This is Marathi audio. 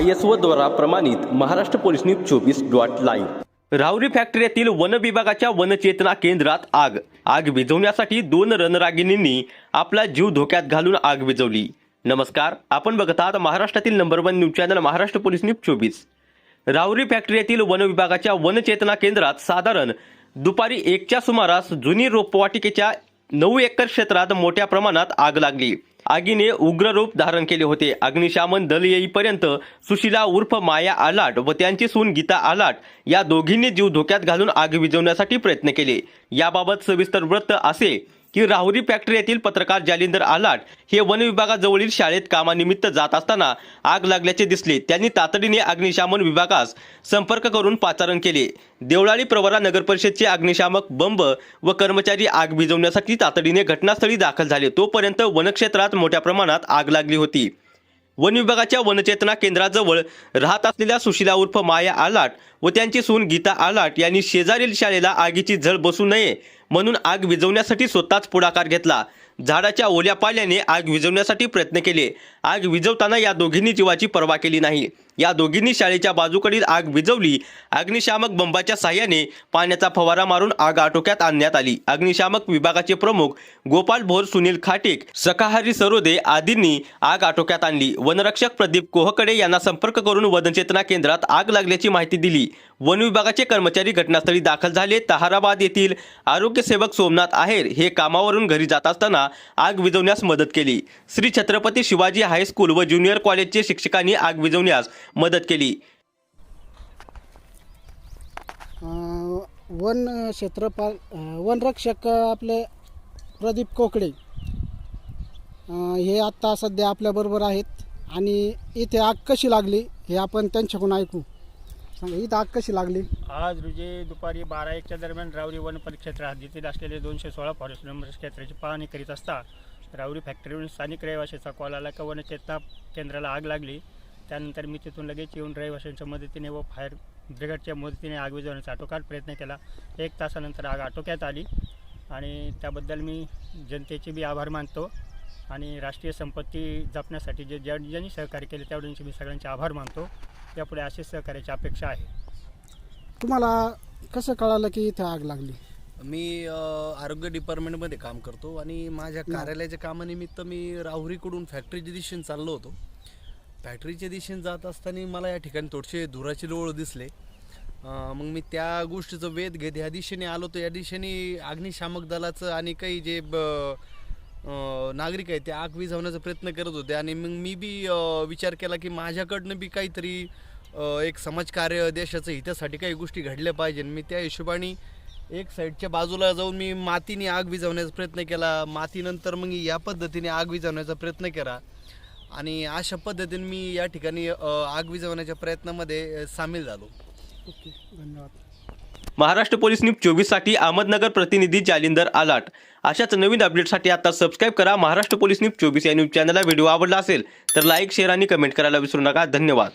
आय एस ओ द्वारा प्रमाणित महाराष्ट्र पोलीस न्यूज चोवीस डॉट लाईव्ह राहुरी फॅक्टरी येथील वन विभागाच्या वनचेतना केंद्रात आग. आग विझवण्यासाठी दोन रणरागिणींनी आपला जीव धोक्यात घालून आग विझवली. नमस्कार आपण बघत आहात महाराष्ट्रातील number one news channel Maharashtra police news चोवीस. राहुरी फॅक्टरी येथील वन विभागाच्या वनचेतना केंद्रात साधारण दुपारी एकच्या सुमारास जुनी रोपवाटिकेच्या नऊ एकर क्षेत्रात मोठ्या प्रमाणात आग लागली. आगीने उग्र रूप धारण केले होते. अग्निशामन दल येईपर्यंत सुशिला उर्फ माया आलाट व त्यांची सून गीता आलाट या दोघींनी जीव धोक्यात घालून आग विझवण्यासाठी प्रयत्न केले. याबाबत सविस्तर वृत्त असे की राहुरी फॅक्टरी येथील पत्रकार जालिंदर आलाट हे वन विभागाजवळील शाळेत कामानिमित्त जात असताना आग लागल्याचे दिसले. त्यांनी तातडीने अग्निशामन विभागास संपर्क करून पाचारण केले. देवळाली प्रवरा नगर परिषदचे अग्निशामक बंब व कर्मचारी आग भिजवण्यासाठी तातडीने घटनास्थळी दाखल झाले. तोपर्यंत वनक्षेत्रात मोठ्या प्रमाणात आग लागली होती. वन विभागाच्या वनचेतना केंद्राजवळ राहत असलेल्या सुशिला उर्फ माया आलाट व त्यांची सून गीता आलाट यांनी शेजारील शाळेला आगीची झळ बसू नये म्हणून आग विझवण्यासाठी स्वतःच पुढाकार घेतला. झाडाच्या ओल्या पाल्याने आग विझवण्यासाठी प्रयत्न केले. आग विझवताना या दोघींनी जीवाची पर्वा केली नाही. या दोघींनी शाळेच्या बाजूकडील आग विझवली. अग्निशामक बंबाच्या साह्याने पाण्याचा फवारा मारून आग आटोक्यात आणण्यात आली. अग्निशामक विभागाचे प्रमुख गोपाल भोर सुनील खाटेक सकाहारी सरोदे आदींनी आग आटोक्यात आणली. वनरक्षक प्रदीप कोहकडे यांना संपर्क करून वनचेतना केंद्रात आग लागल्याची माहिती दिली. वन विभागाचे कर्मचारी घटनास्थळी दाखल झाले. तहाराबाद येथील आरोग्य सेवक सोमनाथ आहेर हे कामावरून घरी जात असताना आग विझवण्यास मदत केली. श्री छत्रपती शिवाजी हायस्कूल व ज्युनियर कॉलेजचे शिक्षकांनी आग विझवण्यास मदत केली. वन क्षेत्रपाल वनरक्षक आपले प्रदीप कोकडे हे आत्ता सध्या आपल्याबरोबर आहेत आणि इथे आग कशी लागली हे आपण त्यांच्याकडून ऐकू. सांगा इथं आग कशी लागली? आज रोजी दुपारी बारा एकच्या दरम्यान रावरी वन परिक्षेत्र हद्दीतील असलेले दोनशे सोळा फॉरेस्ट नंबर क्षेत्राची पाहणी करीत असता रावरी फॅक्टरीवरून स्थानिक रहिवाशाचा कॉल आला का वनचेतना केंद्राला आग लागली. त्यानंतर मी तिथून लगेच येऊन रहिवाशांच्या मदतीने व फायर ब्रिगेडच्या मदतीने आग विजवण्याचा आटोकाट प्रयत्न केला. एक तासानंतर आग आटोक्यात आली आणि त्याबद्दल मी जनतेचे बी आभार मानतो. आणि राष्ट्रीय संपत्ती जपण्यासाठी जे ज्या ज्यांनी सहकार्य केले तेवढ्यांचे मी सगळ्यांचे आभार मानतो. यापुढे अशीच सहकार्याची अपेक्षा आहे. तुम्हाला कसं कळालं की इथं आग लागली? मी अ, आरोग्य डिपार्टमेंटमध्ये काम करतो आणि माझ्या कार्यालयाच्या कामानिमित्त मी राहुरीकडून फॅक्टरीच्या दिशेने चाललो होतो. फॅक्टरीच्या दिशेने जात असताना मला या ठिकाणी थोडेसे धुराचे लोळ दिसले. अ, मग मी त्या गोष्टीचं वेध घेत ह्या दिशेने आलो तर या दिशेने अग्निशामक दलाचं आणि काही जे ब- नागरिक आहेत ते आग विझवण्याचा प्रयत्न करत होते. आणि मग मी बी विचार केला की माझ्याकडनं बी काहीतरी एक समाजकार्य देशाचं हितासाठी काही गोष्टी घडल्या पाहिजे मी त्या हिशोबाने एक साईडच्या बाजूला जाऊन मी मातीने आग विझवण्याचा प्रयत्न केला. मातीनंतर मग या पद्धतीने आग विझवण्याचा प्रयत्न केला. आणि अशा पद्धतीने मी या ठिकाणी आग विझवण्याच्या प्रयत्नामध्ये सामील झालो. ओके धन्यवाद. महाराष्ट्र पोलीस न्यूज चोवीससाठी अहमदनगर प्रतिनिधी जालिंदर आलाट. अशाच नवीन अपडेटसाठी आता सबस्क्राईब करा महाराष्ट्र पोलीस न्यूज चोवीस या न्यूज चॅनलला व्हिडिओ आवडला असेल तर लाईक शेअर आणि कमेंट करायला विसरू नका. धन्यवाद.